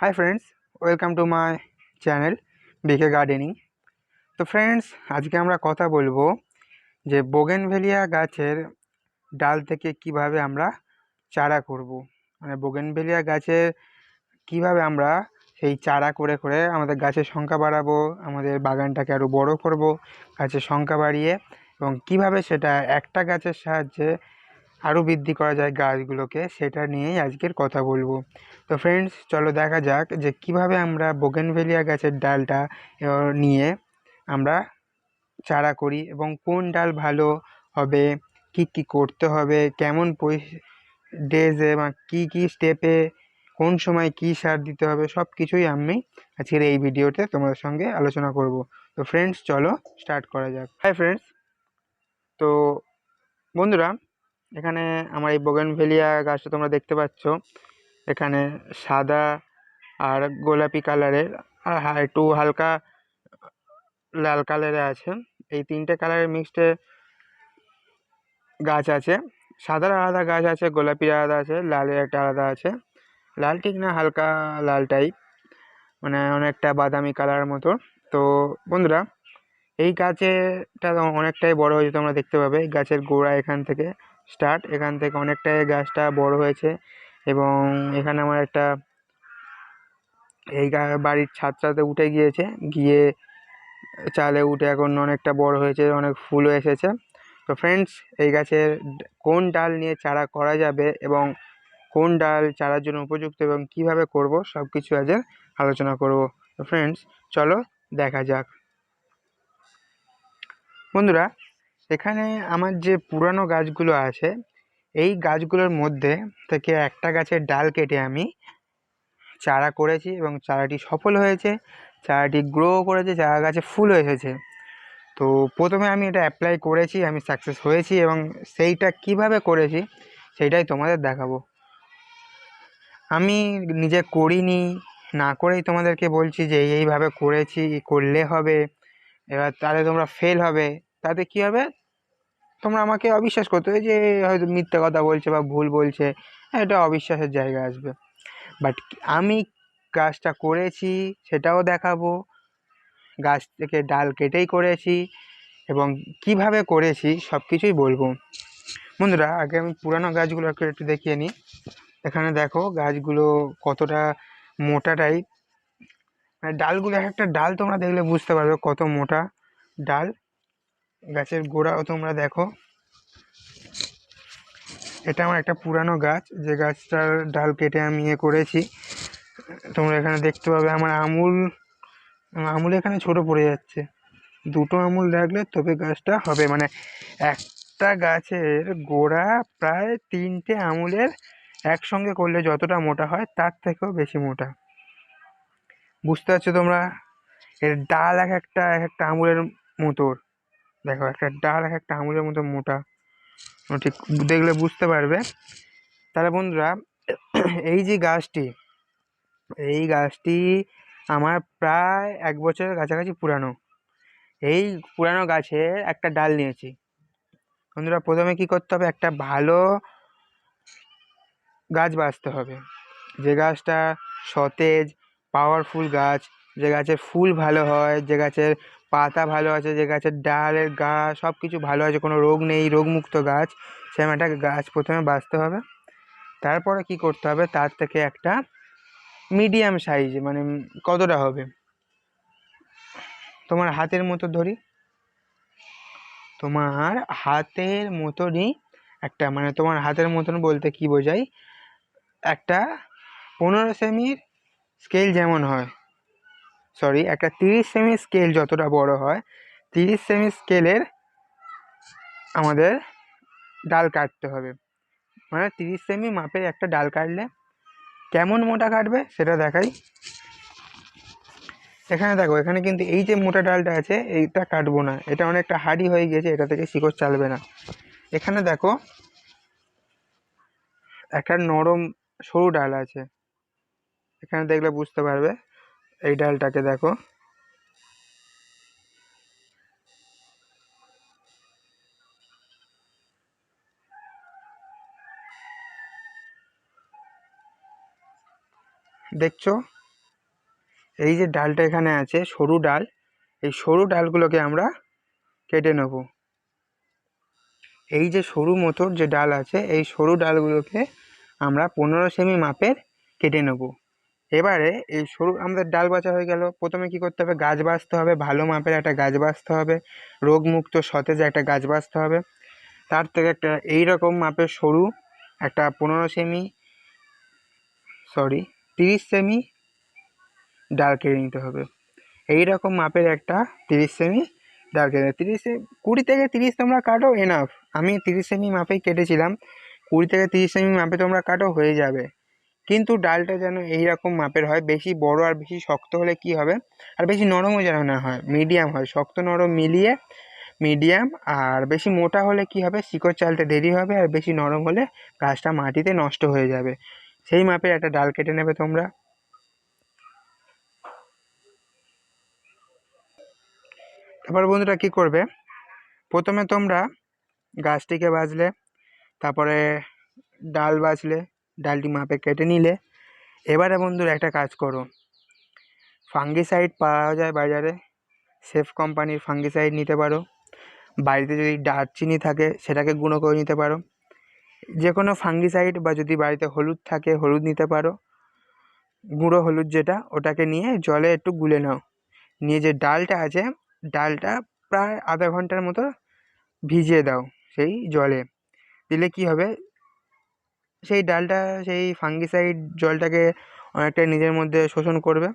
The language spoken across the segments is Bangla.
Hi friends welcome to my channel BK gardening তো ফ্রেন্ডস আজকে আমরা কথা বলব যে বোগেনভেলিয়া গাছের ডাল থেকে কীভাবে আমরা চারা করব। মানে বোগেনভেলিয়া গাছের কীভাবে আমরা সেই চারা করে করে আমাদের গাছের সংখ্যা বাড়াবো, আমাদের বাগানটাকে আরও বড় করব, গাছের সংখ্যা বাড়িয়ে এবং কীভাবে সেটা একটা গাছের সাহায্যে আরও বৃদ্ধি করা যায় গাছগুলোকে, সেটা নিয়েই আজকের কথা বলব। তো ফ্রেন্ডস চলো দেখা যাক যে কীভাবে আমরা বোগেনভেলিয়া গাছের ডালটা নিয়ে আমরা চারা করি এবং কোন ডাল ভালো হবে, কি কি করতে হবে, কেমন ডেজে বা কী কী স্টেপে কোন সময় কী সার দিতে হবে সব কিছুই আমি আজকের এই ভিডিওতে তোমাদের সঙ্গে আলোচনা করব। তো ফ্রেন্ডস চলো স্টার্ট করা যাক। হাই ফ্রেন্ডস তো বন্ধুরা এখানে আমার এই বোগেনভেলিয়া গাছটা তোমরা দেখতে পাচ্ছ। এখানে সাদা আর গোলাপি কালারের আর একটু হালকা লাল কালারে আছে। এই তিনটে কালারের মিক্সডে গাছ আছে। সাদার আলাদা গাছ আছে, গোলাপির আলাদা আছে, লালের একটা আলাদা আছে। লাল ঠিক না, হালকা লাল টাইপ মানে অনেকটা বাদামি কালার মতো। তো বন্ধুরা, এই গাছেটা অনেকটাই বড় হয়েছে, তোমরা দেখতে পাবে। গাছের গোড়া এখান থেকে স্টার্ট। এখান থেকে অনেকটাই গাছটা বড় হয়েছে এবং এখানে আমার একটা এই বাড়ির ছাদটাতে উঠে গিয়েছে। গিয়ে চালে উঠে এখন অনেকটা বড় হয়েছে, অনেক ফুলও এসেছে। তো ফ্রেন্ডস এই গাছের কোন ডাল নিয়ে চারা করা যাবে এবং কোন ডাল চারার জন্য উপযুক্ত এবং কীভাবে করব সব কিছু আজ আলোচনা করব। তো ফ্রেন্ডস চলো দেখা যাক। বন্ধুরা এখানে আমার যে পুরানো গাছগুলো আছে, এই গাছগুলোর মধ্যে থেকে একটা গাছের ডাল কেটে আমি চারা করেছি এবং চারাটি সফল হয়েছে, চারাটি গ্রো করেছে, চারা গাছে ফুল এসেছে। তো প্রথমে আমি এটা অ্যাপ্লাই করেছি, আমি সাকসেস হয়েছি এবং সেইটা কীভাবে করেছি সেইটাই তোমাদের দেখাবো। আমি নিজে করিনি, না করেই তোমাদেরকে বলছি যে এইভাবে করেছি, করলে হবে, এবার তাহলে তোমরা ফেল হবে। তাতে কী হবে? তোমরা আমাকে অবিশ্বাস করতে যে হয়তো মিথ্যে কথা বলছে বা ভুল বলছে। এটা অবিশ্বাসের জায়গা আসবে। বাট আমি কাজটা করেছি, সেটাও দেখাবো। গাছ থেকে ডাল কেটেই করেছি এবং কীভাবে করেছি সব কিছুই বলব। বন্ধুরা, আগে আমি পুরানো গাছগুলোকে একটু দেখিয়ে নিই। এখানে দেখো গাছগুলো কতটা মোটা টাইপ মানে ডালগুলো এক একটা ডাল তোমরা দেখলে বুঝতে পারবে কত মোটা ডাল। গাছের গোড়াও তোমরা দেখো। এটা আমার একটা পুরানো গাছ, যে গাছটার ডাল কেটে আমি ইয়ে করেছি। তোমরা এখানে দেখতে পাবে আমার আমুল আমুল এখানে ছোট পড়ে যাচ্ছে। দুটো আমুল রাখলে তবে গাছটা হবে। মানে একটা গাছের গোড়া প্রায় তিনটে আমুলের একসঙ্গে করলে যতটা মোটা হয়, তার থেকেও বেশি মোটা। বুঝতে পারছ তোমরা? এর ডাল এক একটা এক একটা আমুলের মতো দেখো, একটা ডাল এক একটা আঙুলের মতো মোটা। ঠিক দেখলে বুঝতে পারবে। তাহলে বন্ধুরা, এই যে গাছটি, এই গাছটি আমার প্রায় এক বছরের কাছাকাছি পুরানো। এই পুরানো গাছে একটা ডাল নিয়েছি। বন্ধুরা, প্রথমে কি করতে হবে? একটা ভালো গাছ বাঁচতে হবে। যে গাছটা সতেজ পাওয়ারফুল গাছ যে গাছের ফুল ভালো হয়, যে গাছের পাতা ভালো আছে, যে গাছের ডালের গা সব কিছু ভালো আছে, কোনো রোগ নেই, রোগমুক্ত গাছ সেরকম একটা গাছ প্রথমে বাঁচতে হবে। তারপরে কি করতে হবে? তার থেকে একটা মিডিয়াম সাইজ মানে কতটা হবে? তোমার হাতের মতো ধরি। তোমার হাতের মতনই একটা মানে তোমার হাতের মতন বলতে কি বোঝাই একটা পনেরো সেমির স্কেল যেমন হয়। সরি একটা তিরিশ সেমি স্কেল যতটা বড় হয়, তিরিশ সেমি স্কেলের আমাদের ডাল কাটতে হবে। মানে তিরিশ সেমি মাপের একটা ডাল কাটলে কেমন মোটা কাটবে সেটা দেখাই। এখানে দেখো, এখানে কিন্তু এই যে মোটা ডালটা আছে, এইটা কাটবো না। এটা অনেকটা হার্ডি হয়ে গেছে, এটা থেকে শিকড় চালবে না। এখানে দেখো, একটা নরম সরু ডাল আছে। এখানে দেখলে বুঝতে পারবে। এই ডালটাকে দেখো। দেখছ? এই যে ডালটা এখানে আছে, সরু ডাল, এই সরু ডালগুলোকে আমরা কেটে নেব। এই যে সরু মতোর যে ডাল আছে, এই সরু ডালগুলোকে আমরা পনেরো সেমি মাপের কেটে নেব। এবারে এই সরু আমাদের ডাল বাছা হয়ে গেল। প্রথমে কি করতে হবে? গাছ বাছতে হবে, ভালো মাপের একটা গাছ বাছতে হবে, রোগমুক্ত সতেজ একটা গাছ বাছতে হবে। তার থেকে একটা এই রকম মাপের সরু, একটা পনেরো সেমি সরি তিরিশ সেমি ডাল কেটে নিতে হবে। এই রকম মাপের একটা তিরিশ সেমি ডাল কেটে তিরিশ, কুড়ি থেকে তিরিশ তোমরা কাটো এনাফ আমি তিরিশ সেমি মাপেই কেটেছিলাম। কুড়ি থেকে তিরিশ সেমি মাপে তোমরা কাটো, হয়ে যাবে। কিন্তু ডালটা যেন এই রকম মাপের হয়, বেশি বড় আর বেশি শক্ত হলে কি হবে? আর বেশি নরমও যেন না হয় মিডিয়াম হয়। শক্ত, নরম মিলিয়ে মিডিয়াম আর বেশি মোটা হলে কি হবে? শিকড় চালতে দেরি হবে আর বেশি নরম হলে গাছটা মাটিতে নষ্ট হয়ে যাবে। সেই মাপের একটা ডাল কেটে নেবে তোমরা। এবার বন্ধুরা কি করবে? প্রথমে তোমরা গাছটিকে বাজলে তারপরে ডাল বাছলে ডালটি মাপে কেটে নিলে এবারে বন্ধুরা একটা কাজ করো। ফাঙ্গিসাইড পাওয়া যায় বাজারে সেফ কোম্পানির ফাঙ্গিসাইড নিতে পারো। বাড়িতে যদি দারচিনি থাকে সেটাকে গুঁড়ো করে নিতে পারো। যে কোনো ফাঙ্গিসাইড বা যদি বাড়িতে হলুদ থাকে হলুদ নিতে পারো। গুঁড়ো হলুদ যেটা, ওটাকে নিয়ে জলে একটু গুলে নাও। নিয়ে যে ডালটা আছে, ডালটা প্রায় আধা ঘণ্টার মতো ভিজিয়ে দাও সেই জলে। দিলে কি হবে? সেই ডালটা, সেই ফাঙ্গিসাইড জলটাকে অনেকটা নিজের মধ্যে শোষণ করবে।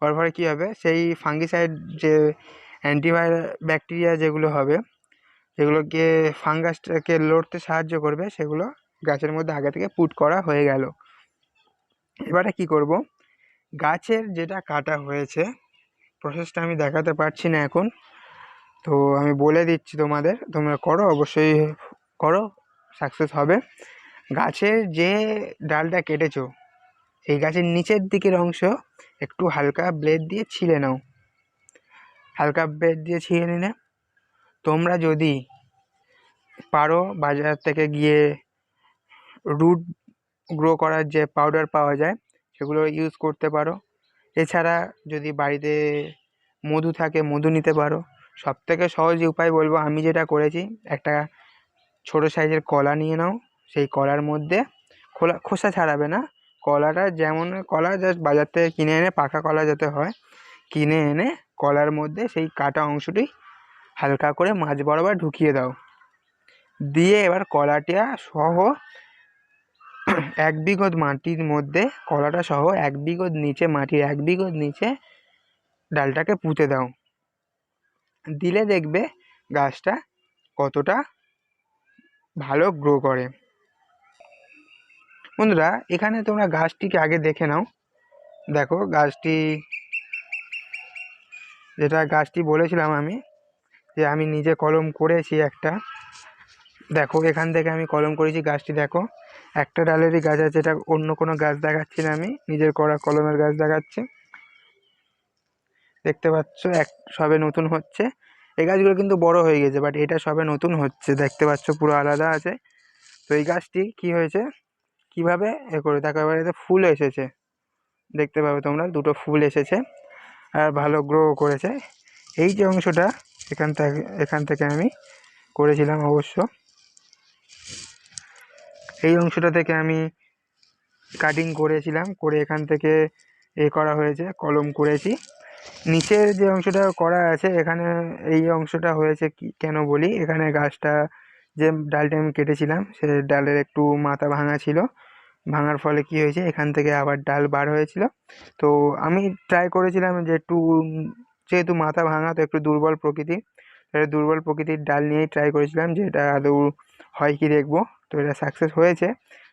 করার ফলে কী হবে? সেই ফাঙ্গিসাইড যে অ্যান্টিভাইরাল ব্যাকটেরিয়া যেগুলো হবে সেগুলোকে ফাঙ্গাসটাকে লড়তে সাহায্য করবে, সেগুলো গাছের মধ্যে আগে থেকে পুট করা হয়ে গেল। এবারে কি করব? গাছের যেটা কাটা হয়েছে প্রসেসটা আমি দেখাতে পারছি না এখন। তো আমি বলে দিচ্ছি তোমাদের, তোমরা করো, অবশ্যই করো সাকসেস হবে। গাছের যে ডালটা কেটেছো সেই গাছের নিচের দিকের অংশ একটু হালকা ব্লেড দিয়ে ছিলে নাও। হালকা ব্লেড দিয়ে ছিঁড়ে নিলে তোমরা যদি পারো বাজার থেকে গিয়ে রুট গ্রো করার যে পাউডার পাওয়া যায়, সেগুলো ইউজ করতে পারো। এছাড়া যদি বাড়িতে মধু থাকে, মধু নিতে পারো। সব থেকে সহজ উপায় বলব, আমি যেটা করেছি, একটা ছোটো সাইজের কলা নিয়ে নাও। সেই কলার মধ্যে। খোলা, খোসা ছাড়াবে না। কলাটা যেমন কলা জাস্ট বাজার থেকে কিনে এনে, পাকা কলা যাতে হয়, কিনে এনে কলার মধ্যে সেই কাটা অংশটি হালকা করে মাঝ বরাবর ঢুকিয়ে দাও। দিয়ে এবার কলাটা সহ এক বিঘত মাটির মধ্যে, কলাটা সহ এক বিঘত নিচে, মাটির এক বিঘত নিচে ডালটাকে পুঁতে দাও। দিলে দেখবে গাছটা কতটা ভালো গ্রো করে। বন্ধুরা, এখানে তোমরা গাছটিকে আগে দেখে নাও। দেখো, গাছটি, যেটা গাছটি বলেছিলাম আমি, যে আমি নিজে কলম করেছি একটা। দেখো, এখান থেকে আমি কলম করেছি গাছটি, দেখো। একটা ডালেরই গাছ আছে, এটা অন্য কোনো গাছ দেখাচ্ছি না আমি, নিজের করা কলমের গাছ দেখাচ্ছি। দেখতে পাচ্ছ, এক, সবে নতুন হচ্ছে। এই গাছগুলো কিন্তু বড় হয়ে গেছে বাট এটা সবে নতুন হচ্ছে, দেখতে পাচ্ছ পুরো আলাদা আছে। তো এই গাছটি কি হয়েছে? কীভাবে? এ করে দেখো, এবার এতে ফুল এসেছে। দেখতে পাবে তোমরা, দুটো ফুল এসেছে আর ভালো গ্রো করেছে। এই যে অংশটা, এখান থেকে এখান থেকে আমি করেছিলাম অবশ্য। এই অংশটা থেকে আমি কাটিং করেছিলাম, করে এখান থেকে এ করা হয়েছে, কলম করেছি। নিচের যে অংশটা করা আছে, এখানে এই অংশটা হয়েছে কেন বলি? এখানে গাছটা যে ডালটা আমি কেটেছিলাম, সে ডালের একটু মাথা ভাঙা ছিল। ভাঙার ফলে কি হয়েছে? এখান থেকে আবার ডাল বার হয়েছিল। তো আমি ট্রাই করেছিলাম যে একটু, যেহেতু মাথা ভাঙা, তো একটু দুর্বল প্রকৃতি প্রকৃতির দুর্বল প্রকৃতির ডাল নিয়েই ট্রাই করেছিলাম যে এটা আদৌ হয় কি দেখব। তো এটা সাকসেস হয়েছে।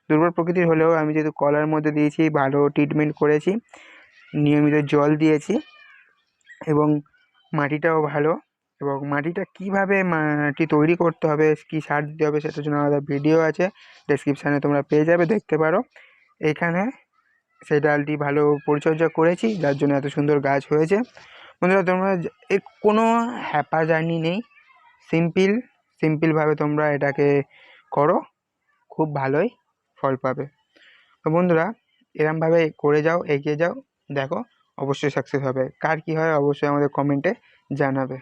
দুর্বল প্রকৃতির হলেও আমি যেহেতু কলার মধ্যে দিয়েছি, ভালো ট্রিটমেন্ট করেছি, নিয়মিত জল দিয়েছি এবং মাটিটাও ভালো এবং মাটিটা কীভাবে মাটি তৈরি করতে হবে, কী সার দিতে হবে সেটার জন্য আলাদা ভিডিও আছে ডেসক্রিপশানে তোমরা পেয়ে যাবে, দেখতে পারো। এইখানে সেই ডালটি ভালো পরিচর্যা করেছি, যার জন্য এত সুন্দর গাছ হয়েছে। বন্ধুরা, তোমরা এর কোনো হ্যাপা জার্নি নেই। সিম্পল সিম্পলভাবে তোমরা এটাকে করো, খুব ভালোই ফল পাবে। তো বন্ধুরা এরমভাবে করে যাও, এগিয়ে যাও, দেখো, অবশ্যই সাকসেস হবে। কার কী হয়, অবশ্যই আমাদের কমেন্টে জানাবে।